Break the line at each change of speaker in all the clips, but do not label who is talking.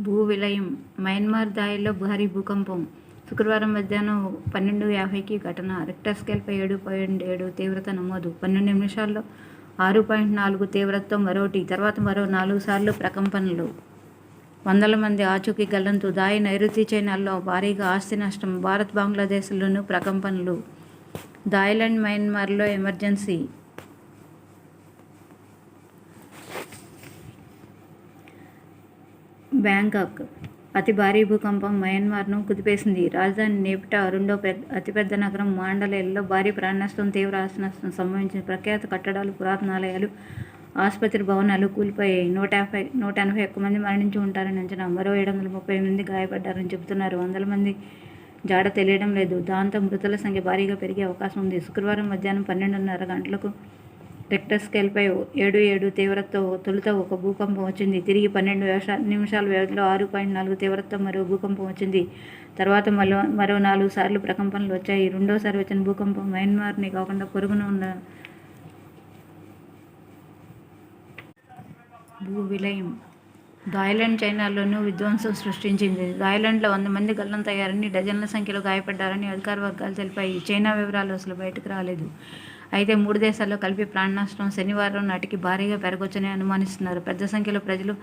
భూ విలయం మయన్మార్ దాయిలో భారీ భూకంపం. శుక్రవారం మధ్యాహ్నం పన్నెండు యాభైకి ఘటన. రిక్టర్ స్కేల్పై ఏడు పాయింట్ ఏడు తీవ్రత నమోదు. పన్నెండు నిమిషాల్లో ఆరు పాయింట్ నాలుగు తీవ్రతతో మరోటి. తర్వాత మరో నాలుగు సార్లు ప్రకంపనలు. వందల మంది ఆచూకీ గల్లంతు. దాయి నైరుతి చైనాల్లో భారీగా ఆస్తి నష్టం. భారత్ బంగ్లాదేశ్లోనూ ప్రకంపనలు. థాయిలాండ్ మయన్మార్లో ఎమర్జెన్సీ. బ్యాంకాక్. అతి భారీ భూకంపం మయన్మార్ను కుదిపేసింది. రాజధాని నేపిటా రెండో పెద్ద అతిపెద్ద నగరం మాండలేల్లో భారీ ప్రాణనష్టం తీవ్ర ఆస్తి సంభవించిన ప్రఖ్యాత కట్టడాలు పురాతనాలయాలు ఆసుపత్రి భవనాలు కూలిపోయాయి. నూట యాభై నూట ఎనభై ఒక్క మంది మరణించి ఉంటారని అంచనా. మరో ఏడు వందల ముప్పై మంది గాయపడ్డారని చెబుతున్నారు. వందల మంది జాడ తెలియడం లేదు. దాంతో మృతుల సంఖ్య భారీగా పెరిగే అవకాశం ఉంది. శుక్రవారం మధ్యాహ్నం పన్నెండున్నర గంటలకు రిక్టర్ స్కేల్పై ఏడు ఏడు తీవ్రతతో తొలుత ఒక భూకంపం వచ్చింది. తిరిగి పన్నెండు నిమిషాల వ్యవధిలో ఆరు పాయింట్ నాలుగు తీవ్రతతో మరో భూకంపం వచ్చింది. తర్వాత మరో మరో నాలుగు సార్లు ప్రకంపనలు వచ్చాయి. రెండోసారి వచ్చిన భూకంపం మయన్మార్ని కాకుండా పొరుగున ఉన్న భూ విలయం థాయిలాండ్ చైనాలోనూ విధ్వంసం సృష్టించింది. థాయిలాండ్లో వంద మంది గల్లంతయ్యారని డజన్ల సంఖ్యలో గాయపడ్డారని అధికార వర్గాలు తెలిపాయి. చైనా వివరాలు అసలు బయటకు రాలేదు. అయితే మూడు దేశాల్లో కలిపి ప్రాణ నష్టం శనివారం నాటికి భారీగా పెరగొచ్చని అనుమానిస్తున్నారు. పెద్ద సంఖ్యలో ప్రజలు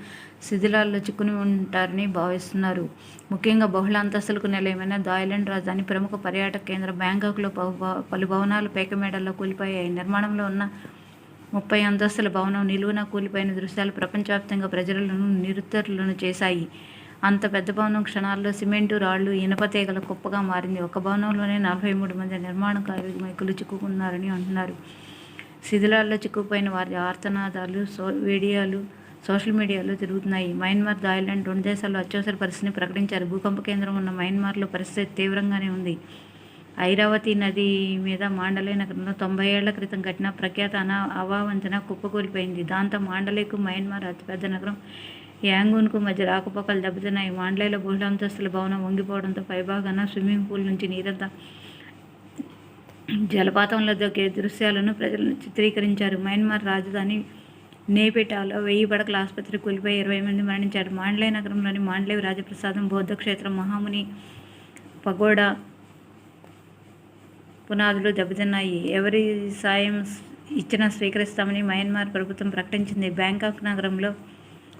శిథిలాల్లో చిక్కుని ఉంటారని భావిస్తున్నారు. ముఖ్యంగా బహుళ అంతస్తులకు నిలయమైన థాయిలాండ్ రాజధాని ప్రముఖ పర్యాటక కేంద్రం బ్యాంకాక్లో పలు- భవనాలు పేకమేడల్లో కూలిపోయాయి. నిర్మాణంలో ఉన్న ముప్పై అంతస్తుల భవనం నిలువున కూలిపోయిన దృశ్యాలు ప్రపంచవ్యాప్తంగా ప్రజలను నిరుత్తరులను చేశాయి. అంత పెద్ద భవనం క్షణాల్లో సిమెంటు రాళ్ళు ఇనప తీగల కుప్పగా మారింది. ఒక భవనంలోనే నలభై మూడు మంది నిర్మాణ కార్మికులు చిక్కుకున్నారని అంటున్నారు. శిథిలాల్లో చిక్కుపోయిన వారి ఆర్తనాదాలు సో వీడియోలు సోషల్ మీడియాలో తిరుగుతున్నాయి. మయన్మార్ థాయిలాండ్ రెండు దేశాల్లో అత్యవసర పరిస్థితిని ప్రకటించారు. భూకంప కేంద్రం ఉన్న మయన్మార్లో పరిస్థితి తీవ్రంగానే ఉంది. ఐరావతి నది మీద మాండలే నగరంలో తొంభై ఏళ్ళ క్రితం కట్టిన ప్రఖ్యాత అనా అవావంచన కుప్పకూలిపోయింది. దాంతో మాండలేకు మయన్మార్ అతిపెద్ద నగరం యాంగూన్కు మధ్య రాకపోకలు దెబ్బతిన్నాయి. మాండ్లైలో బహుళంతస్తుల భవనం వంగిపోవడంతో పైభాగాన స్విమ్మింగ్ పూల్ నుంచి నీరంతా జలపాతంలో దొక్కే దృశ్యాలను ప్రజలను చిత్రీకరించారు. మయన్మార్ రాజధాని నేపిటాలో వెయ్యి పడకల ఆసుపత్రి కూలిపోయి ఇరవై మంది మరణించారు. మాండ్లే నగరంలోని మాండ్లే రాజప్రసాదం బౌద్ధ క్షేత్రం మహాముని పగోడా పునాదులు దెబ్బతిన్నాయి. ఎవరి సాయం ఇచ్చినా స్వీకరిస్తామని మయన్మార్ ప్రభుత్వం ప్రకటించింది. బ్యాంకాక్ నగరంలో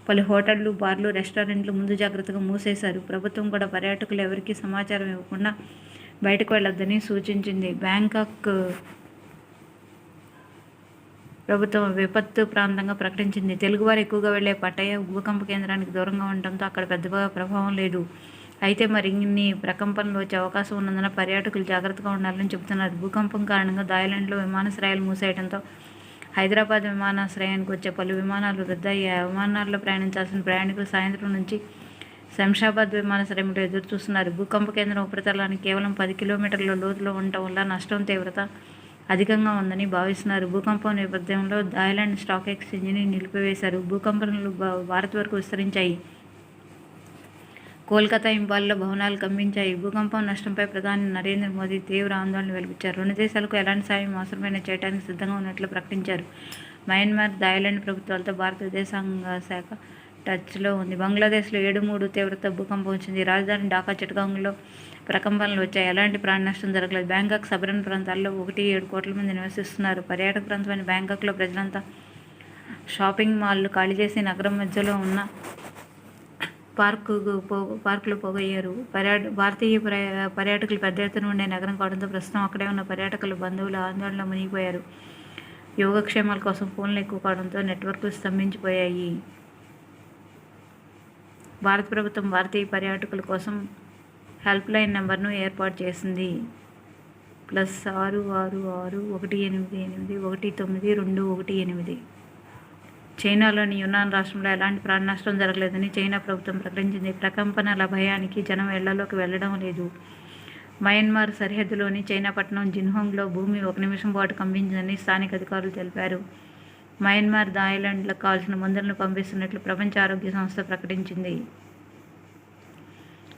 పలు హోటళ్ళు బార్లు రెస్టారెంట్లు ముందు జాగ్రత్తగా మూసేశారు. ప్రభుత్వం కూడా పర్యాటకులు ఎవరికీ సమాచారం ఇవ్వకుండా బయటకు వెళ్ళొద్దని సూచించింది. బ్యాంకాక్ ప్రభుత్వం విపత్తు ప్రాంతంగా ప్రకటించింది. తెలుగువారు ఎక్కువగా వెళ్ళే పట్టయ భూకంప కేంద్రానికి దూరంగా ఉండటంతో అక్కడ పెద్దగా ప్రభావం లేదు. అయితే మరిన్ని ప్రకంపనలు వచ్చే అవకాశం ఉన్నందున పర్యాటకులు జాగ్రత్తగా ఉండాలని చెబుతున్నారు. భూకంపం కారణంగా థాయిలాండ్లో విమానాశ్రయాలు మూసేయడంతో హైదరాబాద్ విమానాశ్రయానికి వచ్చే పలు విమానాలు రద్దయ్యాయి. విమానాల్లో ప్రయాణించాల్సిన ప్రయాణికులు సాయంత్రం నుంచి శంషాబాద్ విమానాశ్రయంలో ఎదురు చూస్తున్నారు భూకంప కేంద్రం ఉపరితలానికి కేవలం పది కిలోమీటర్ల లోతులో ఉండటం వల్ల నష్టం తీవ్రత అధికంగా ఉందని భావిస్తున్నారు. భూకంపం నేపథ్యంలో థాయిలాండ్ స్టాక్ ఎక్స్చేంజ్ని నిలిపివేశారు. భూకంపనలు భా- భారత్ వరకు విస్తరించాయి. కోల్కతా ఇంపాల్లో భవనాలు కంపించాయి భూకంపం నష్టంపై ప్రధాని నరేంద్ర మోదీ తీవ్ర ఆందోళన వెలిపించారు రెండు దేశాలకు ఎలాంటి సాయం అవసరమైన చేయడానికి సిద్ధంగా ఉన్నట్లు ప్రకటించారు. మయన్మార్ థాయిలాండ్ ప్రభుత్వాలతో భారత విదేశాంగ శాఖ టచ్లో ఉంది. బంగ్లాదేశ్లో ఏడు మూడు తీవ్రత భూకంపం వచ్చింది. రాజధాని ఢాకా చిటగాంగ్లో ప్రకంపనలు వచ్చాయి. ఎలాంటి ప్రాణ నష్టం జరగలేదు. బ్యాంకాక్ సబరన్ ప్రాంతాల్లో ఒకటి ఏడు కోట్ల మంది నివసిస్తున్నారు. పర్యాటక ప్రాంతమైన బ్యాంకాక్లో ప్రజలంతా షాపింగ్ మాల్లు ఖాళీ చేసి నగరం మధ్యలో ఉన్న పార్కు పో పార్కులో పోగయ్యారు. పర్యాట భారతీయ పర్యాటకులు పెద్ద ఎత్తున ఉండే నగరం కావడంతో ప్రస్తుతం అక్కడే ఉన్న పర్యాటకులు బంధువులు ఆందోళనలో మునిగిపోయారు. యోగక్షేమాల కోసం ఫోన్లు ఎక్కువ కావడంతో నెట్వర్క్లు స్తంభించిపోయాయి. భారత ప్రభుత్వం భారతీయ పర్యాటకుల కోసం హెల్ప్ లైన్ నెంబర్ను ఏర్పాటు చేసింది. ప్లస్ ఆరు ఆరు ఆరు ఒకటి ఎనిమిది ఎనిమిది ఒకటి తొమ్మిది రెండు ఒకటి ఎనిమిది చైనాలోని యునాన్ రాష్ట్రంలో ఎలాంటి ప్రాణ నష్టం జరగలేదని చైనా ప్రభుత్వం ప్రకటించింది. ప్రకంపనల భయానికి జనం ఇళ్ళలోకి వెళ్ళడం లేదు. మయన్మార్ సరిహద్దులోని చైనా పట్టణం జిన్హోంగ్లో భూమి ఒక నిమిషం పాటు కంపించిందని స్థానిక అధికారులు తెలిపారు. మయన్మార్ థాయిలాండ్లకు కావాల్సిన మందులను పంపిస్తున్నట్లు ప్రపంచ ఆరోగ్య సంస్థ ప్రకటించింది.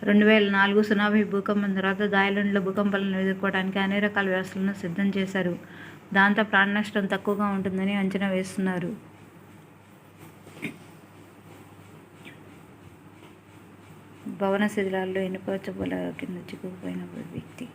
రెండు వేల నాలుగు సునామీ భూకంపం తర్వాత థాయిలాండ్లో భూకంపాలను ఎదుర్కోవడానికి అన్ని రకాల వ్యవస్థలను సిద్ధం చేశారు. దాంతో ప్రాణ నష్టం తక్కువగా ఉంటుందని అంచనా వేస్తున్నారు. భవన శిథిలాల్లో ఇనుప చువ్వల కింద చిక్కుకుపోయిన వ్యక్తి.